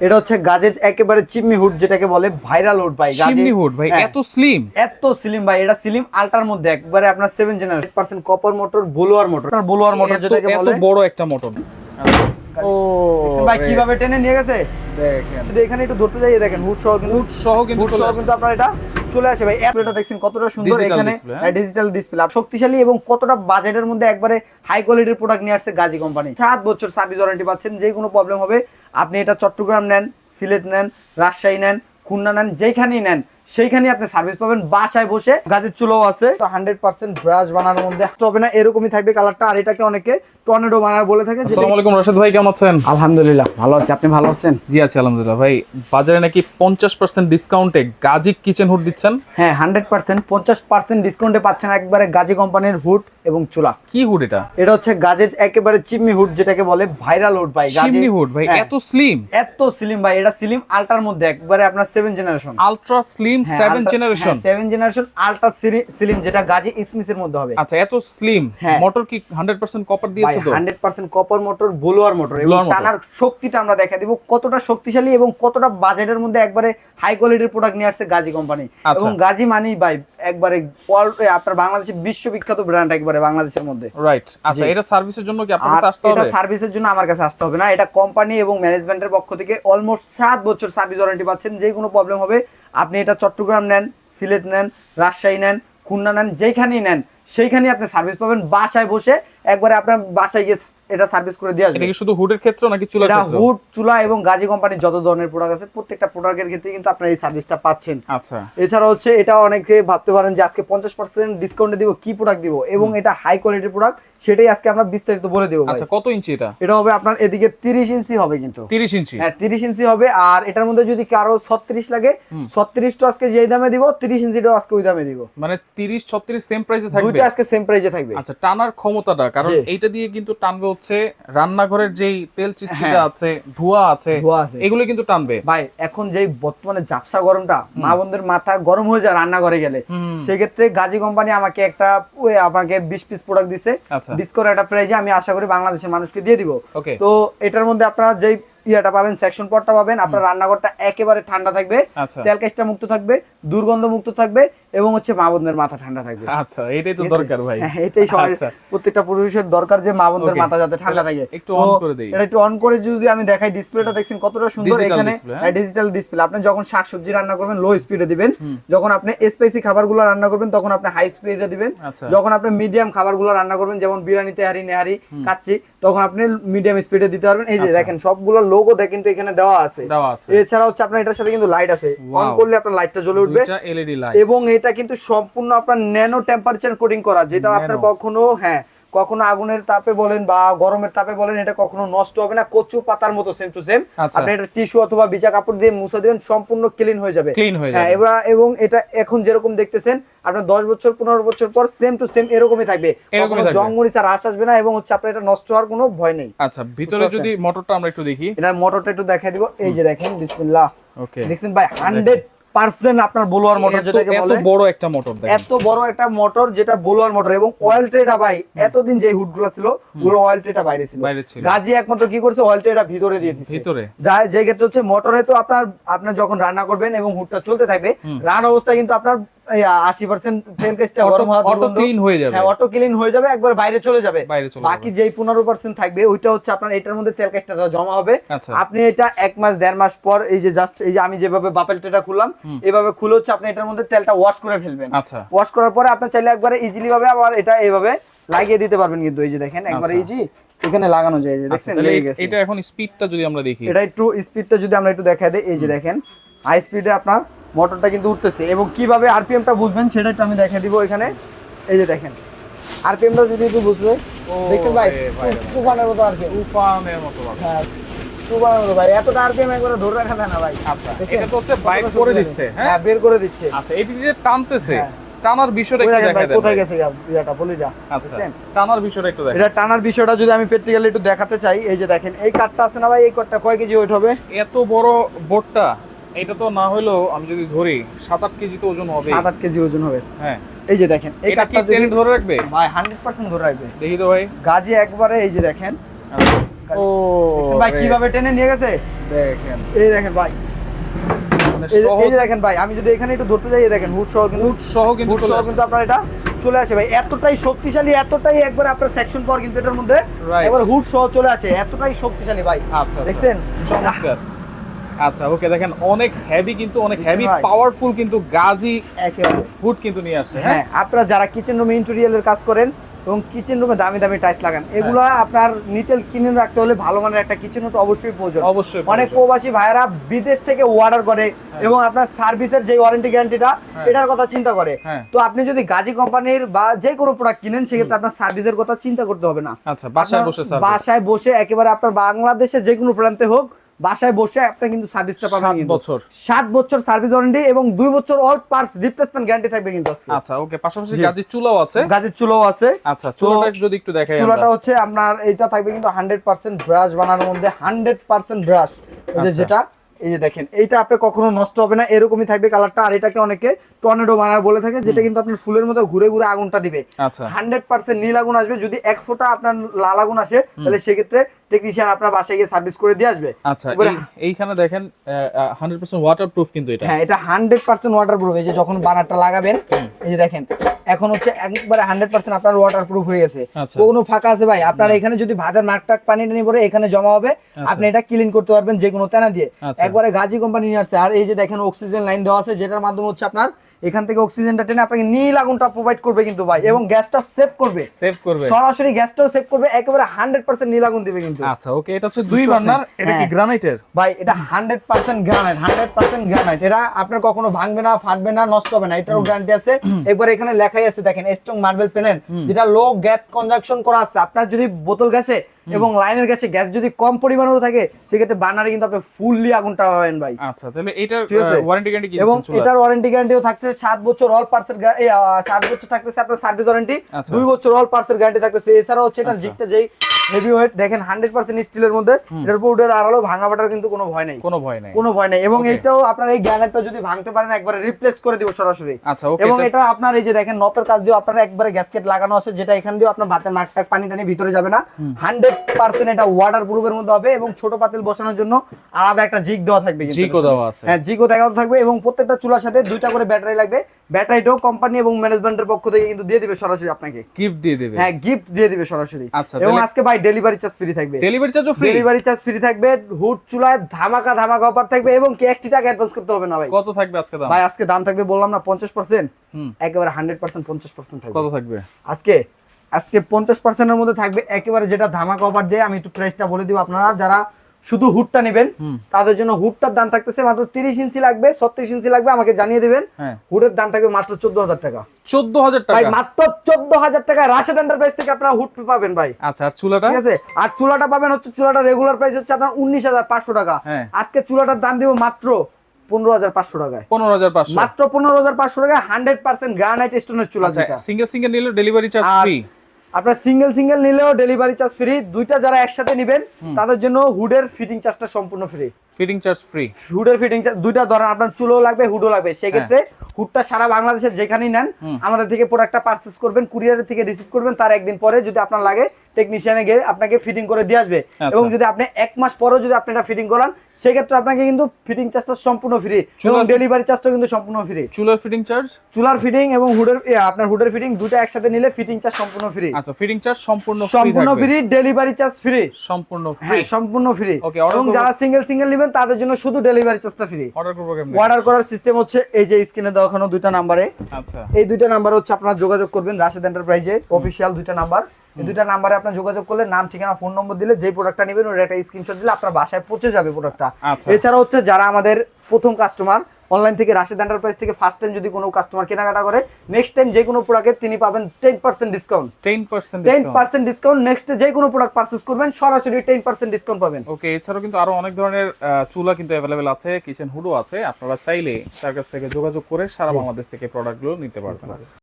এটা হচ্ছে গাজের একেবারে চিমনি হুড যেটাকে বলে ভাইরাল হুড ভাই। চিমনি হুড ভাই হ্যাঁ। এত স্লিম এত স্লিম ভাই এটা স্লিম আল্টার মধ্যে একবারে আপনার seven generation percent copper motor blower motor blower motor যেটাকে বলে। এত বড় একটা মোটর ও ভাই কীভাবে টেনে নিয়ে গেছে? দেখেন। এখানে একটু ধরতে যাই দেখেন হুড সহ কিন্তু হুড সহ কিন্তু হুড সহ কিন্তু আপনার এটা চলে আসে ভাই অ্যাপটা দেখছেন কতটা সুন্দর এখানে হ্যাঁ? ডিজিটাল ডিসপ্লে শক্তিশালী এবং কতটা বাজেটের মধ্যে একবারে হাই কোয়ালিটির প্রোডাক্ট নিয়ে আসছে গাজী কোম্পানি সাত বছর সার্ভিস ওয়ারেন্টি পাচ্ছেন যে কোনো প্রবলেম হবে আপনি এটা চট্টগ্রাম নেন সিলেট নেন রাজশাহী নেন খুলনা নেন যেখানেই নেন সেইখানেই আপনি সার্ভিস পাবেন বাসায় বসে গাজের চুলোও আছে। তো হান্ড্রেড পার্সেন্ট ব্রাশ বানানোর মধ্যে হবে না এরকমই থাকবে কালারটা আর এটাকে অনেকে টর্নেডো বানার বলে থাকে আসসালামু আলাইকুম রাশেদ ভাই কেমন আছেন? আলহামদুলিল্লাহ ভালো আছি। আপনি ভালো আছেন? জি আছি আলহামদুলিল্লাহ। ভাই বাজারে নাকি পঞ্চাশ পার্সেন্ট ডিসকাউন্টে গাজিক কিচেন হুড দিচ্ছেন? হ্যাঁ হান্ড্রেড পার্সেন্ট পঞ্চাশ পার্সেন্ট ডিসকাউন্টে পাচ্ছেন একবারে গাজী কোম্পানির হুড এবং চুলা। কি হুড এটা? এটা হচ্ছে গাজের একেবারে চিমনি হুড যেটাকে বলে ভাইরাল হুড ভাই। গাজে- চিমনি হুড ভাই হ্যাঁ, এত স্লিম এত স্লিম ভাই এটা স্লিম আল্টার মধ্যে একবারে আপনার seven generation ultra slim seven generation seven generation ultra slim যেটা গাজি ইসমিসের মধ্যে হবে। আচ্ছা এত স্লিম হ্যাঁ। মোটর কি হান্ড্রেড পার্সেন্ট কপার দিয়েছে তো hundred percent copper motor blower motor এবং টানার শক্তিটা আমরা দেখা দিব কতটা শক্তিশালী এবং কতটা বাজেটের মধ্যে একবারে হাই কোয়ালিটির প্রোডাক্ট নিয়ে আসছে গাজি কোম্পানি আচ্ছা। এবং গাজি মানি ভাই একবারে আপনার বাংলাদেশের বিশ্ববিখ্যাত ব্র্যান্ড একবারে বাংলাদেশের মধ্যে। রাইট আচ্ছা এটা সার্ভিসের জন্য কি আপনার কাছে আসতে এটা সার্ভিসের জন্য আমার কাছে আসতে হবে না। এটা কোম্পানি এবং ম্যানেজমেন্টের পক্ষ থেকে অলমোস্ট সাত বছর সার্ভিস ওয়ারেন্টি পাচ্ছেন। যে কোনো প্রবলেম হবে আপনি এটা চট্টগ্রাম নেন সিলেট নেন রাজশাহী নেন খুলনা নেন যেখানেই নেন সেইখানেই আপনি সার্ভিস পাবেন। বাসায় বসে একবারে আপনার বাসায় গিয়ে এটা সার্ভিস করে দিয়ে এটা কি শুধু হুডের ক্ষেত্রে নাকি চুলার এটা হুড চুলা এবং গাজী কোম্পানির যত ধরনের প্রোডাক্ট আছে প্রত্যেকটা প্রোডাক্টের ক্ষেত্রে কিন্তু আপনারা এই সার্ভিসটা পাচ্ছেন। আচ্ছা। এছাড়া হচ্ছে এটা অনেকে ভাবতে পারেন যে আজকে পঞ্চাশ পার্সেন্ট ডিসকাউন্টে দিব কি প্রোডাক্ট দিব? এবং এটা হাই কোয়ালিটির প্রোডাক্ট সেটাই আজকে আমরা বিস্তারিত বলে দেবো আচ্ছা কত ইঞ্চি এটা? এটা হবে আপনার এদিকে তিরিশ ইঞ্চি হবে কিন্তু। তিরিশ ইঞ্চি? হ্যাঁ তিরিশ ইঞ্চি হবে আর এটার মধ্যে যদি কারও ছত্রিশ লাগে হুম। ছত্রিশটা আজকে যেই দামে দিব তিরিশ ইঞ্চিটাও আজকে ওই দামে দিব। মানে তিরিশ ছত্রিশ সেম প্রাইসে থাকবে? দুইটা আজকে সেম প্রাইজে থাকবে। আচ্ছা টানার ক্ষমতাটা কারণ। এইটা দিয়ে কিন্তু টানবে হচ্ছে রান্নাঘরের যেই তেল চিটচিটা হ্যাঁ। আছে ধোঁয়া আছে এগুলো কিন্তু টানবে। ভাই এখন যেই বর্তমানে জাপসা গরমটা মা বোনদের মাথা গরম হয়ে যায় রান্নাঘরে গেলে। সেক্ষেত্রে গাজী কোম্পানি আমাকে একটা ওই আমাকে বিশ পিস প্রোডাক্ট দিছে। আচ্ছা। ডিসকোর একটা প্রাইজে আমি আশা করি বাংলাদেশের মানুষকে দিয়ে দিব। তো এটার মধ্যে আপনারা যেই ইয়াটা পাবেন সেকশন পটটা পাবেন। আপনার রান্নাঘরটা একেবারে ঠান্ডা থাকবে। আচ্ছা। তেল কেসটা মুক্ত থাকবে দুর্গন্ধ মুক্ত থাকবে এবং হচ্ছে মা বোনদের মাথা ঠান্ডা থাকবে। আচ্ছা এটাই তো দরকার ভাই। হ্যাঁ, এটাই সবাই আচ্ছা। প্রত্যেকটা পুরুষের দরকার যে মা বোনদের মাথা যাতে ঠান্ডা থাকে। একটু অন করে দেই। এটা একটু অন করে যদি আমি দেখাই ডিসপ্লেটা দেখছেন কতটা সুন্দর এখানে। display, হ্যাঁ? ডিজিটাল ডিসপ্লে আপনি যখন শাকসবজি রান্না করবেন লো স্পিডে দিবেন। যখন আপনি স্পাইসি খাবারগুলো রান্না করবেন তখন আপনি হাই স্পিডে দিবেন। আচ্ছা। যখন আপনি মিডিয়াম খাবারগুলো রান্না করবেন যেমন বিরিয়ানি তেহারি নেহারি। কাচ্চি তখন আপনি মিডিয়াম স্পিডে দিতে পারবেন। এই যে আচ্ছা। দেখেন সবগুলো লোগো দেখেন কিন্তু এখানে দেওয়া আছে। এছাড়া হচ্ছে আপনার এটার সাথে কিন্তু লাইট আছে। অন করলে আপনার লাইটটা জ্বলে উঠবে। এলইডি লাইট এবং এটা কিন্তু সম্পূর্ণ আপনার ন্যানো টেম্পারেচার কোডিং করা যেটা আপনার কখনো হ্যাঁ কখনো আগুনের তাপে বলেন বা গরমের তাপে বলেন এটা কখনো নষ্ট হবে না। কচু পাতার মতো সেম টু সেম আপনি এটা টিস্যু অথবা বিজা কাপড় দিয়ে মুছে দিবেন সম্পূর্ণ ক্লিন হয়ে যাবে। ক্লিন হয়ে হ্যাঁ যাবে এবার এবং এটা এখন যেরকম দেখতেছেন আপনার দশ বছর পনেরো বছর পর সেম টু সেম এরকমই থাকবে। কখনো। জং মরিচ আর আসবে না এবং হচ্ছে আপনার এটা নষ্ট হওয়ার কোনো ভয় নেই। আচ্ছা ভিতরে যদি মোটরটা আমরা একটু দেখি। এটার মোটরটা একটু দেখাই দিব। এই যে দেখেন বিসমিল্লাহ। ওকে দেখছেন ভাই হান্ড্রেড পার্সেন্ট আপনার বোলোয়ার মোটর যেটাকে বলে। বড় একটা মোটর এত বড় একটা মোটর যেটা বোলোয়ার মোটর। এবং অয়েল ট্রেটা ভাই এতদিন যে হুডগুলো ছিল ওগুলো অয়েল ট্রেটা বাইরে ছিল। একমাত্র কি করছে? অয়েল ট্রেটা ভিতরে দিয়ে দিচ্ছে ভিতরে। যা যে ক্ষেত্রে হচ্ছে মোটরে তো আপনার আপনার যখন রান্না করবেন এবং হুডটা চলতে থাকবে রান অবস্থায় কিন্তু আপনার আশি পার্সেন্ট তেল কেসটা গরম অটো ক্লিন হয়ে যাবে। হ্যাঁ অটো ক্লিন হয়ে যাবে একবার বাইরে চলে যাবে। বাকি যেই পনেরো পার্সেন্ট থাকবে ওইটা হচ্ছে আপনার এটার মধ্যে তেল কেসটা জমা হবে। আচ্ছা। আপনি এটা এক মাস দেড় মাস পর এই যে জাস্ট এই যে আমি যেভাবে বাপেল ট্রেটা খুললাম। এভাবে খুলে হচ্ছে আপনি এটার মধ্যে তেলটা ওয়াশ করে ফেলবেন। আচ্ছা। ওয়াশ করার পরে আপনি চাইলে একবারে ইজিলি ভাবে আবার এটা এইভাবে লাগিয়ে দিতে পারবেন কিন্তু এই যে দেখেন একবারে আচ্ছা। ইজি এখানে লাগানো যায় যে আচ্ছা, গেছে। এটা এখন স্পিডটা যদি আমরা দেখি। এটা একটু স্পিডটা যদি আমরা একটু দেখা দেই এই যে দেখেন হাই স্পিডে আপনার মোটরটা কিন্তু উঠতেছে। এবং কীভাবে আরপিএমটা বুঝবেন সেটা একটু আমি দেখে দিব এখানে। এই যে দেখেন আরপিএমটা যদি একটু বুঝবে দেখেন ভাই? তুফানের মতো আরপিএম তুফানের মতো। হ্যাঁ তুফানের মতো ভাই। এতটা আরপিএম একবারে ধরে রাখা যায় না ভাই। আচ্ছা এটা তো হচ্ছে বাইক করে দিচ্ছে হ্যাঁ? হ্যাঁ বের করে দিচ্ছে। আচ্ছা এটি যে টানতেছে হ্যাঁ। টানার বিষয়টা একটু ভাই দেখা দেন কোথায় গেছে ইয়াটা বলিটা আচ্ছা টানার বিষয়টা একটু দেখেন। এটা টানার বিষয়টা যদি আমি প্র্যাকটিক্যালি একটু দেখাতে চাই এই যে দেখেন এই কাঠটা আছে না ভাই? এই কাঠটা কয় কেজি ওয়েট হবে? এত বড় বোর্ডটা এটা তো না হলেও আমি যদি ধরি সাত আট কেজি তো ওজন হবে সাত আট কেজি ওজন হবে। হ্যাঁ। এই যে দেখেন এই কাঠটা যদি ধরে রাখবে? ভাই হান্ড্রেড পার্সেন্ট ধরে রাখবে। দেখি তো ভাই। গাজি একবারে এই যে দেখেন। আচ্ছা, ও ভাই কীভাবে টেনে নিয়ে গেছে? দেখেন। এই দেখেন ভাই। মানে এই যে- দেখেন ভাই আমি যদি এখানে একটু ধরতে যাই দেখেন হুড সহ কিন্তু হুড সহ কিন্তু হুড সহ কিন্তু আপনার এটা চলে আসে ভাই। এতটাই শক্তিশালী এতটাই একবার আপনার সেকশন পাওয়ার কিন্তু এটার মধ্যে. একবার হুড সহ চলে আসে। এতটাই শক্তিশালী ভাই। আচ্ছা আচ্ছা। দেখছেন? চমৎকার। আচ্ছা ওকে দেখেন অনেক হেভি কিন্তু অনেক হেভি পাওয়ারফুল কিন্তু গাজি একেবারে। হুড কিন্তু নিয়ে আসছে হ্যাঁ? হ্যাঁ আপনারা যারা কিচেন রুমে ইন্টেরিয়ালের কাজ করেন এবং কিচেন রুমে দামি দামি টাইলস লাগান এগুলো আপনার নিটেল কিনে রাখতে হলে ভালো মানের একটা কিচেন রুম অবশ্যই প্রয়োজন। অবশ্যই অনেক প্রবাসী ভাইয়েরা বিদেশ থেকে অর্ডার করে এবং আপনার সার্ভিসের যে ওয়ারেন্টি গ্যারান্টিটা হ্যাঁ। এটার কথা চিন্তা করে। হ্যাঁ। তো আপনি যদি গাজী কোম্পানির বা যে কোনো প্রোডাক্ট কিনেন সেক্ষেত্রে আপনার সার্ভিসের কথা চিন্তা করতে হবে না। আচ্ছা বাসায় বসে বাসায় বসে একেবারে আপনার বাংলাদেশে যে কোনো প্রান্তে হোক বাসায় বসে আপনি কিন্তু সার্ভিসটা পাবেন সাত বছর সাত বছর সার্ভিস ওয়ারেন্টি এবং দুই বছর অল পার্টস রিপ্লেসমেন্ট গ্যারান্টি থাকবে কিন্তু। আচ্ছা ওকে পাশাপাশি। গাজির চুলাও আছে গাজির চুলাও আছে আচ্ছা চুলাটা যদি একটু দেখাই চুলাটা হচ্ছে আপনার এটা থাকবে কিন্তু হান্ড্রেড পার্সেন্ট ব্রাশ বানানোর মধ্যে হান্ড্রেড পার্সেন্ট ব্রাশ। যেটা এই যে দেখেন এইটা আপনি কখনো নষ্ট হবে না এরকমই থাকবে কালারটা। আর এটাকে অনেকে টর্নেডো বানার বলে থাকে যেটা কিন্তু আপনার ফুলের মতো ঘুরে ঘুরে আগুনটা দিবে। আচ্ছা। হান্ড্রেড পার্সেন্ট নীল আগুন আসবে যদি এক ফোঁটা আপনার লাল আগুন আসে তাহলে সেক্ষেত্রে টেকনিশিয়ান আপনার বাসায় গিয়ে সার্ভিস করে দিয়ে আসবে। আচ্ছা এইখানে দেখেন হান্ড্রেড পার্সেন্ট ওয়াটার প্রুফ কিন্তু এটা। হ্যাঁ এটা হান্ড্রেড পার্সেন্ট ওয়াটার প্রুফ এই যে যখন বানারটা লাগাবেন এই যে দেখেন এখন হচ্ছে একবারে হান্ড্রেড পার্সেন্ট আপনার ওয়াটার প্রুফ হয়ে গেছে। আচ্ছা। কোনো ফাঁকা আছে ভাই? আপনার এখানে যদি ভাতের মাঠ টাক পানি টানি পরে এখানে জমা হবে। আপনি এটা ক্লিন করতে পারবেন যে কোনো তেনা দিয়ে। আচ্ছা। একবারে গাজী কোম্পানি নিয়ে আসছে। আর এই যে দেখেন অক্সিজেন লাইন দেওয়া আছে যেটার মাধ্যমে হচ্ছে আপনার এখান থেকে অক্সিজেনটা টেনে আপনাকে নীল আগুনটা প্রোভাইড করবে কিন্তু ভাই এবং গ্যাসটা সেভ করবে। সেভ করবে। সরাসরি গ্যাসটাও সেভ করবে একেবারে হান্ড্রেড পার্সেন্ট নীল আগুন দিবে কিন্তু। আচ্ছা ওকে এটা হচ্ছে দুই বার্নার এটা কি হ্যাঁ। গ্রানাইটের ভাই এটা hundred percent granite hundred percent granite এটা আপনার কখনো ভাঙবে না ফাটবে না নষ্ট হবে না এটারও গ্যারান্টি আছে। একবার এখানে লেখাই আছে দেখেন স্ট্রং মার্বেল পেনেন যেটা লো গ্যাস কনজাকশন করা আছে। আপনার যদি বোতল গ্যাসে এবং লাইনের গ্যাসে গ্যাস যদি কম পরিমাণেও থাকে সেক্ষেত্রে বার্নারে কিন্তু আপনি ফুললি আগুনটা পাবেন ভাই। আচ্ছা তাহলে এটার ওয়ারেন্টি গ্যারান্টি কি এবং এটার ওয়ারেন্টি গ্যারান্টিও থাকছে সাত বছর অল পার্সের সাত বছর থাকতেছে আপনার সার্ভিস ওয়ারেন্টি আচ্ছা। দুই বছর অল পার্সের গ্যারান্টি থাকতেছে। এছাড়াও হচ্ছে এটার আচ্ছা। জিগটা যেই হেভি ওয়েট দেখেন হান্ড্রেড পার্সেন্ট স্টিলের মধ্যে এটার উপর উঠে দাঁড়াল ভাঙা ফাটার কিন্তু কোনো ভয় নেই। কোনো ভয় নাই। কোনো ভয় নেই। এবং. এটাও আপনার এই গ্যানেটটা যদি ভাঙতে পারেন একবারে রিপ্লেস করে দিব সরাসরি। আচ্ছা ওকে এবং এটা আপনার এই যে দেখেন নপের কাজ দিয়ে আপনার একবারে গ্যাসকেট লাগানো আছে যেটা এখান দিয়ে আপনার ভাতের নাক টাক পানি টানি ভিতরে যাবে না। হান্ড্রেড পার্সেন্ট এটা ওয়াটার প্রুফের মধ্যে হবে এবং ছোট পাতিল বসানোর জন্য আলাদা একটা জিগ দেওয়া থাকবে এটার দেওয়া আছে। হ্যাঁ জিগো দেখাও থাকবে এবং প্রত্যেকটা চুলার সাথে দুইটা করে ব্যাটারি লাগবে। ব্যাটারিটাও কোম্পানি এবং ম্যানেজমেন্টের পক্ষ থেকে কিন্তু দিয়ে দিবে সরাসরি আপনাকে। গিফট দিয়ে দেবে। হ্যাঁ গিফট দিয়ে দিবে সরাসরি। আচ্ছা, এবং আজকে ভাই ডেলিভারি চার্জ ফ্রি থাকবে। ডেলিভারি চার্জও ফ্রি ডেলিভারি চার্জ ফ্রি থাকবে হুড চুলায় ধামাকা ধামাকা অফার থাকবে এবং কি একটি টাকা অ্যাডভান্স করতে হবে না ভাই? কত থাকবে আজকে দাম? ভাই আজকে দাম থাকবে বললাম না পঞ্চাশ পার্সেন্ট হুম। একেবারে হান্ড্রেড পার্সেন্ট পঞ্চাশ পার্সেন্ট থাকবে। কত থাকবে? আজকে আজকে পঞ্চাশ পার্সেন্টের মধ্যে থাকবে। একেবারে যেটা ধামাকা অফার দিয়ে আমি একটু প্রাইসটা বলে দিব আপনারা। যারা শুধু হুডটা নেবেন তাদের জন্য হুডটার দাম থাকতেছে মাত্র তিরিশ ইঞ্চি লাগবে ছত্রিশ ইঞ্চি লাগবে আমাকে জানিয়ে দিবেন। হ্যাঁ। হুডের দাম থাকবে মাত্র চোদ্দ হাজার টাকা। চোদ্দ হাজার টাকা? মাত্র চোদ্দ হাজার টাকা রাশেদ এন্টারপ্রাইজ থেকে আপনারা হুড পাবেন ভাই। আচ্ছা আর চুলাটা? ঠিক আছে? আর চুলাটা পাবেন হচ্ছে চুলাটা রেগুলার প্রাইস হচ্ছে আপনার উনিশ হাজার পাঁচশো টাকা। হ্যাঁ। আজকে চুলাটার দাম দিব মাত্র পনেরো হাজার পাঁচশো টাকায়। পনেরো হাজার পাঁচশো। মাত্র পনেরো হাজার পাঁচশো টাকা হান্ড্রেড পার্সেন্ট গ্রানাইট স্টোনের চুলা আচ্ছা যেটা সিঙ্গেল সিঙ্গেল নিলে ডেলিভারি চার্জ ফ্রি আপনার সিঙ্গেল সিঙ্গেল নিলেও ডেলিভারি চার্জ ফ্রি দুইটা যারা একসাথে নেবেন তাদের জন্য হুডের ফিটিং চার্জটা সম্পূর্ণ ফ্রি ফিটিং চার্জ ফ্রি হুডের ফিটিং চার্জ দুইটা ধরেন আপনার চুলো লাগবে হুডও লাগবে। সেক্ষেত্রে ক্ষেত্রে হুডটা সারা বাংলাদেশের যেখানেই নেন আমাদের থেকে প্রোডাক্টটা পারচেস করবেন কুরিয়ারের থেকে রিসিভ করবেন তার একদিন পরে যদি আপনার লাগে টেকনিশিয়ানে গিয়ে আপনাকে ফিটিং করে দিয়ে আসবে। আচ্ছা। এবং যদি আপনি এক মাস পরেও যদি আপনি এটা ফিটিং করান সেক্ষেত্রে আপনাকে কিন্তু ফিটিং চার্জটা সম্পূর্ণ ফ্রি এবং ডেলিভারি চার্জটাও কিন্তু সম্পূর্ণ ফ্রি চুলার ফিটিং চার্জ চুলার ফিটিং এবং হুডের আপনার হুডের ফিটিং দুটো একসাথে নিলে ফিটিং চার্জ সম্পূর্ণ ফ্রি আচ্ছা ফিটিং চার্জ সম্পূর্ণ ফ্রি সম্পূর্ণ ফ্রি ডেলিভারি চার্জ ফ্রি সম্পূর্ণ ফ্রি হ্যাঁ সম্পূর্ণ ফ্রি এবং যারা সিঙ্গেল সিঙ্গেল নেবেন তাদের জন্য শুধু ডেলিভারি চার্জটা ফ্রি অর্ডার করব কেমনে? অর্ডার করার সিস্টেম হচ্ছে এই যে স্ক্রিনে দেখানো দুইটা নাম্বারে আচ্ছা। এই দুইটা নাম্বারে হচ্ছে আপনারা যোগাযোগ করবেন রাশেদ এন্টারপ্রাইজে অফিসিয়াল দুইটা নাম্বার এই দুইটা নাম্বারে আপনার যোগাযোগ করলে নাম ঠিকানা ফোন নম্বর দিলে যে প্রোডাক্টটা নেবেন ওর একটা স্ক্রিনশট দিলে আপনার বাসায় পৌঁছে যাবে প্রোডাক্টটা। আচ্ছা। এছাড়া হচ্ছে যারা আমাদের প্রথম কাস্টমার অনলাইন থেকে রাশেদ এন্টারপ্রাইজ থেকে ফার্স্ট টাইম যদি কোনো কাস্টমার কেনাকাটা করে নেক্সট টাইম যে কোনো প্রোডাক্টে তিনি পাবেন ten percent discount ten percent ten percent discount next যে কোনো প্রোডাক্ট পারচেস করবেন সরাসরি টেন পার্সেন্ট ডিসকাউন্ট পাবেন। ওকে এছাড়াও কিন্তু আরও অনেক ধরনের চুলা কিন্তু অ্যাভেলেবেল আছে কিচেন হুডও আছে আপনারা চাইলে তার কাছ থেকে যোগাযোগ করে সারা বাংলাদেশ থেকে প্রোডাক্টগুলো নিতে পারবেন।